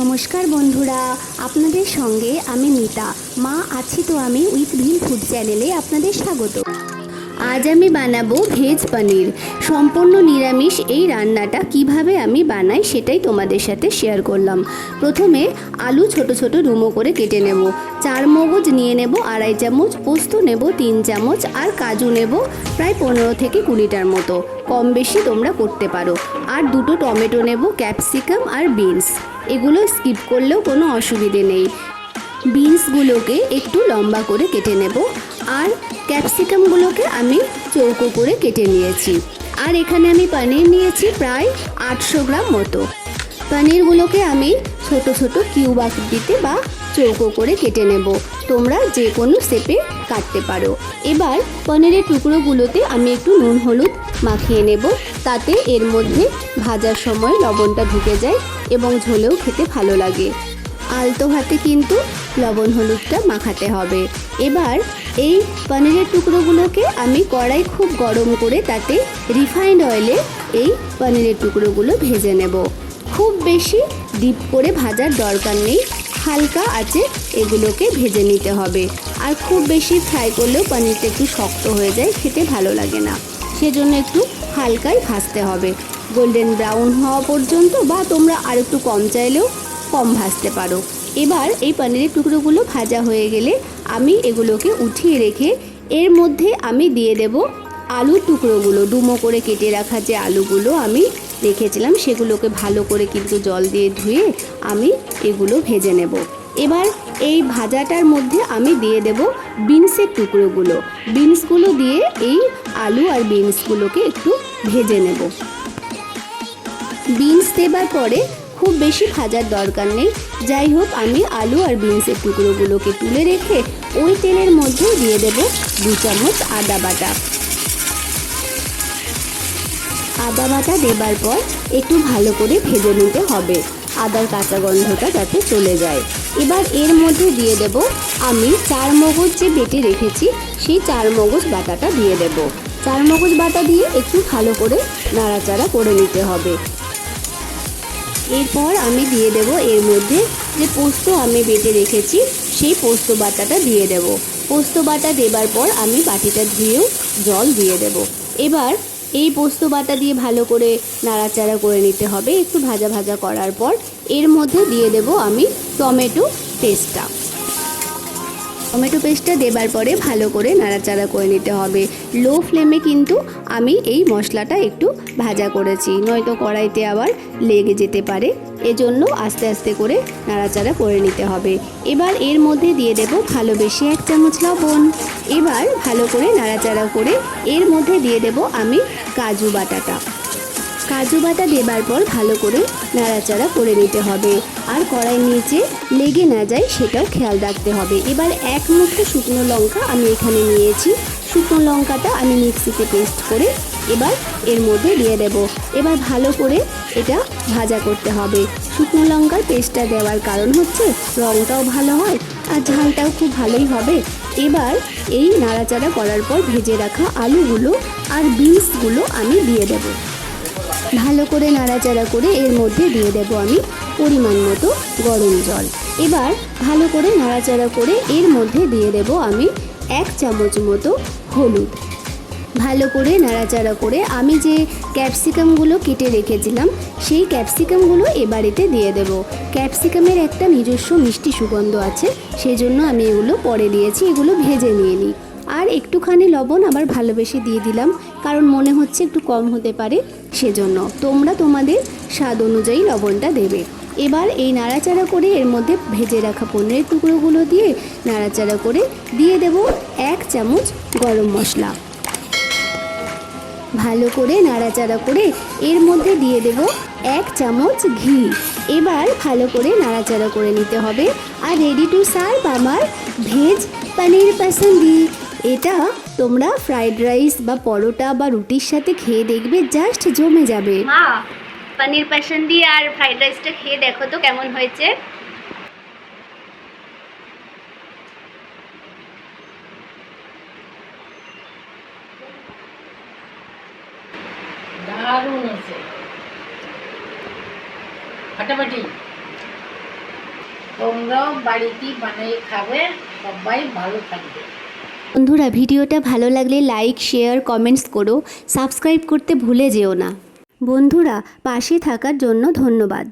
নমস্কার বন্ধুরা, আপনাদের সঙ্গে আমি মিতা। মা আছি তো আমি উইথ ভিল ফুড চ্যানেলে আপনাদের স্বাগত। আজ আমি বানাবো ভেজ পনির। সম্পূর্ণ নিরামিষ এই রান্নাটা কীভাবে আমি বানাই সেটাই তোমাদের সাথে শেয়ার করলাম। প্রথমে আলু ছোট ছোট ডুমো করে কেটে নেব। চার মগজ নিয়ে নেব আড়াই চামচ, পোস্ত নেব তিন চামচ আর কাজু নেব প্রায় পনেরো থেকে কুড়িটার মতো। কম বেশি তোমরা করতে পারো। আর দুটো টমেটো নেব, ক্যাপসিকাম আর বিনস। এগুলো স্কিপ করলেও কোনো অসুবিধে নেই। বিনসগুলোকে একটু লম্বা করে কেটে নেব। আর ক্যাপসিকামগুলোকে আমি চৌকো করে কেটে নিয়েছি। আর এখানে আমি পনির নিয়েছি প্রায় আটশো গ্রাম মতো। পনিরগুলোকে আমি ছোট ছোট কিউব আকৃতিতে বা চৌকো করে কেটে নেব। তোমরা যে কোনো শেপে কাটতে পারো। এবার পনিরের টুকরোগুলোতে আমি একটু নুন, হলুদ মাখিয়ে নেব। তাতে এর মধ্যে ভাজার সময় লবণটা ঢুকে যায় এবং ঝোলেও খেতে ভালো লাগে। আলতো হাতে কিন্তু লবণ, হলুদটা মাখাতে হবে। এবার এই পনিরের টুকরোগুলোকে আমি কড়াই খুব গরম করে তাতে রিফাইন্ড অয়েলে এই পনিরের টুকরোগুলো ভেজে নেব। খুব বেশি ডিপ করে ভাজার দরকার নেই, হালকা আছে, এগুলোকে ভেজে নিতে হবে। আর খুব বেশি ফ্রাই করলেও পনিরটা একটু শক্ত হয়ে যায়, খেতে ভালো লাগে না। সেজন্য একটু হালকাই ভাজতে হবে। গোল্ডেন ব্রাউন হওয়া পর্যন্ত বা তোমরা আর একটু কম চাইলেও কম ভাজতে পারো। এবার এই পনিরের টুকরোগুলো ভাজা হয়ে গেলে আমি এগুলোকে উঠিয়ে রেখে এর মধ্যে আমি দিয়ে দেব আলুর টুকরোগুলো। ডুমো করে কেটে রাখা যে আলুগুলো আমি রেখেছিলাম, সেগুলোকে ভালো করে কিন্তু জল দিয়ে ধুয়ে আমি এগুলো ভেজে নেব। এবার এই ভাজাটার মধ্যে আমি দিয়ে দেব বিনসের টুকরোগুলো। বিনসগুলো দিয়ে এই আলু আর বিনসগুলোকে একটু ভেজে নেব। বিনস দেবার পরে খুব বেশি ভাজার দরকার নেই। যাই হোক, আমি আলু আর বিনসের টুকরোগুলোকে তুলে রেখে ওই তেলের মধ্যে দিয়ে দেব দু চামচ আদা বাটা। আদা বাটা দেবার পর একটু ভালো করে ভেজে নিতে হবে। আদার কাঁচা গন্ধটা যাতে চলে যায়। এবার এর মধ্যে দিয়ে দেব আমি চার মগজ যে বেটে রেখেছি, সেই চার মগজ বাটাটা দিয়ে দেব। চার মগজ বাটা দিয়ে একটু ভালো করে নাড়াচাড়া করে নিতে হবে। এরপর আমি দিয়ে দেব এর মধ্যে যে পোস্ত আমি বেটে রেখেছি, সেই পোস্ত বাটাটা দিয়ে দেব। পোস্ত বাটা দেবার পর আমি বাটিটা ধুয়েও জল দিয়ে দেব। এবার এই পোস্ত বাটা দিয়ে ভালো করে নাড়াচাড়া করে নিতে হবে, একটু ভাজা ভাজা করার পর। এর মধ্যে দিয়ে দেব আমি টমেটো পেস্টটা। টমেটো পেস্টটা দেবার পরে ভালো করে নাড়াচাড়া করে নিতে হবে। লো ফ্লেমে কিন্তু আমি এই মশলাটা একটু ভাজা করেছি, নয়তো কড়াইতে আবার লেগে যেতে পারে। এজন্য আস্তে আস্তে করে নাড়াচাড়া করে নিতে হবে। এবার এর মধ্যে দিয়ে দেব ভালো বেশি এক চামচ লবণ। এবার ভালো করে নাড়াচাড়া করে এর মধ্যে দিয়ে দেব আমি কাজু বাটাটা। কাজু বাটা দেবার পর ভালো করে নাড়াচাড়া করে নিতে হবে। আর কড়াই নিচে লেগে না যায় সেটাও খেয়াল রাখতে হবে। এবার এক মুঠো শুকনো লঙ্কা আমি এখানে নিয়েছি। শুকনো লঙ্কাটা আমি মিক্সিতে পেস্ট করে এবার এর মধ্যে দিয়ে দেব। এবার ভালো করে এটা ভাজা করতে হবে। শুকনো লঙ্কার পেস্টটা দেওয়ার কারণ হচ্ছে রঙটাও ভালো হয় আর ঝালটাও খুব ভালোই হবে। এবার এই নাড়াচাড়া করার পর ভেজে রাখা আলুগুলো আর বিনসগুলো আমি দিয়ে দেবো। ভালো করে নাড়াচাড়া করে এর মধ্যে দিয়ে দেব আমি পরিমাণ মতো গরম জল। এবার ভালো করে নাড়াচাড়া করে এর মধ্যে দিয়ে দেব আমি এক চামচ মতো হলুদ। ভালো করে নাড়াচাড়া করে আমি যে ক্যাপসিকামগুলো কেটে রেখেছিলাম, সেই ক্যাপসিকামগুলো এবারেতে দিয়ে দেব। ক্যাপসিকামের একটা নিজস্ব মিষ্টি সুগন্ধ আছে, সেজন্য আমি এগুলো পরে দিয়েছি, এগুলো ভেজে নিয়ে নিই। আর একটুখানি লবণ আবার ভালোবেসে দিয়ে দিলাম, কারণ মনে হচ্ছে একটু কম হতে পারে। সেজন্য তোমরা তোমাদের স্বাদ অনুযায়ী লবণটা দেবে। এবার এই নাড়াচাড়া করে এর মধ্যে ভেজে রাখা পনিরের টুকরোগুলো দিয়ে নাড়াচাড়া করে দিয়ে দেব এক চামচ গরম মশলা। ভালো করে নাড়াচাড়া করে এর মধ্যে দিয়ে দেব এক চামচ ঘি। এবার ভালো করে নাড়াচাড়া করে নিতে হবে। আর রেডি টু সার্ভ আমার ভেজ পনির পসন্দি এটা তোমরা ফ্রাইড রাইস বা পরোটা বা রুটির সাথে খেয়ে দেখবে জাস্ট জমে যাবে। মা পনির পসন্দি আর ফ্রাইড রাইসটা খেয়ে দেখো তো কেমন হয়েছে। দারুণ আছে ফাটাফাটি। তোমরাও বাড়িতে বানিয়ে খাবে সবাই ভালো থাকবে। বন্ধুরা, ভিডিওটা ভালো লাগলে লাইক শেয়ার কমেন্টস করো। সাবস্ক্রাইব করতে ভুলে যেও না। বন্ধুরা, পাশে থাকার জন্য ধন্যবাদ।